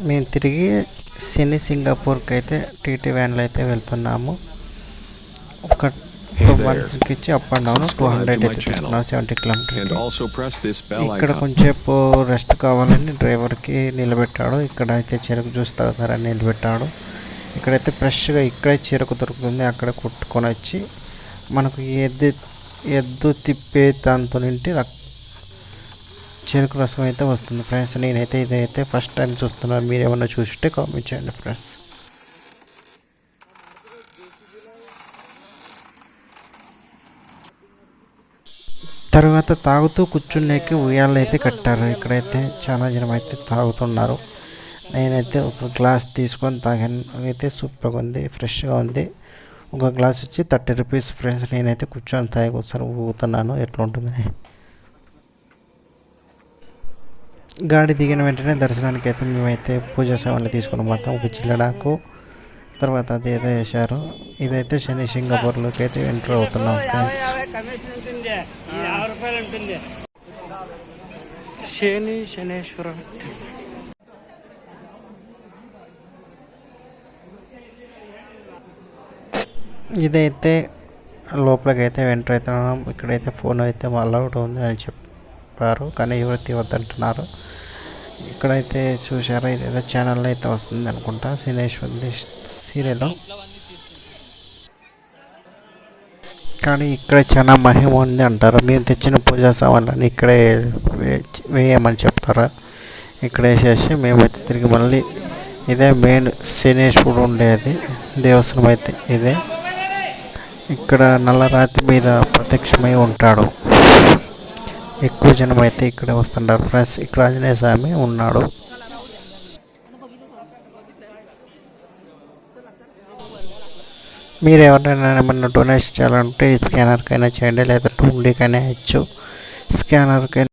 మేము తిరిగి శని సింగపూర్కి అయితే టీటీ వ్యాన్లో అయితే వెళ్తున్నాము. ఒక ఒక మనిషికి ఇచ్చి up and down two hundred అయితే తీసుకున్నాను సెవెంటీ bell ఇక్కడ. కొంచెంసేపు రెస్ట్ కావాలని డ్రైవర్కి నిలబెట్టాడు. ఇక్కడ అయితే చెరుకు జ్యూస్ తాగుతారని నిలబెట్టాడు. ఇక్కడైతే ఫ్రెష్గా ఇక్కడే చెరుకు దొరుకుతుంది అక్కడ కుట్టుకొని వచ్చి మనకు ఎద్దు ఎద్దు తిప్పే దాంతో నింటి రక్- చెరుకు రసం అయితే వస్తుంది ఫ్రెండ్స్. నేనైతే ఇదైతే ఫస్ట్ టైం చూస్తున్నాను. మీరు ఏమన్నా చూసుంటే కామెంట్ చేయండి ఫ్రెండ్స్. తర్వాత తాగుతూ కూర్చునేకి ఉయ్యాలు అయితే కట్టారు. ఇక్కడైతే చాలా జనం అయితే తాగుతున్నారు. నేనైతే ఒక గ్లాస్ తీసుకొని తాగాను. అయితే సూపర్గా ఉంది ఫ్రెష్గా ఉంది. ఒక గ్లాస్ వచ్చి థర్టీ రూపీస్ ఫ్రెండ్స్. నేనైతే కూర్చొని తాగి ఒకసారి ఊగుతున్నాను. ఎట్లా ఉంటుంది? గాడి దిగిన వెంటనే దర్శనానికి అయితే మేమైతే పూజ సేవలు తీసుకుని పోతాం. ఒక చిల్లడాకు తర్వాత అది ఏదో వేశారు. ఇదైతే శని సింగపూర్లోకి అయితే ఎంటర్ అవుతున్నాం ఫ్రెండ్స్. శని శనేశ్వర. ఇదైతే లోపలికి అయితే ఎంటర్ అవుతున్నాం. ఇక్కడైతే ఫోన్ అయితే అలౌడ్ ఉంది అని చెప్పారు. కానీ ఎవరు తీవద్దంటున్నారు ఇక్కడైతే చూసారా ఇదేదో ఛానల్లో అయితే వస్తుంది అనుకుంటా. సినేశ్వరి సీరియల్. కానీ ఇక్కడ చాలా మహిమ ఉంది అంటారు. మేము తెచ్చిన పూజా సామాన్లని ఇక్కడే వేయమని చెప్తారా? ఇక్కడ వేసేసి మేమైతే తిరిగి మళ్ళీ ఇదే మెయిన్ శనేశ్వరుడు ఉండేది. దేవస్థానం అయితే ఇదే. ఇక్కడ నల్లరాతి మీద ప్రత్యక్షమై ఉంటాడు. ఎక్కువ జనం అయితే ఇక్కడ వస్తుంటారు. ఫ్రెండ్స్ ఇక్కడ ఆంజనేయ స్వామి ఉన్నాడు. మీరు ఎవరైనా ఏమన్నా డొనేషన్ చేయాలంటే ఈ స్కానర్కైనా చేయండి లేదా టూ డీకైనా ఇచ్చు. స్కానర్కైనా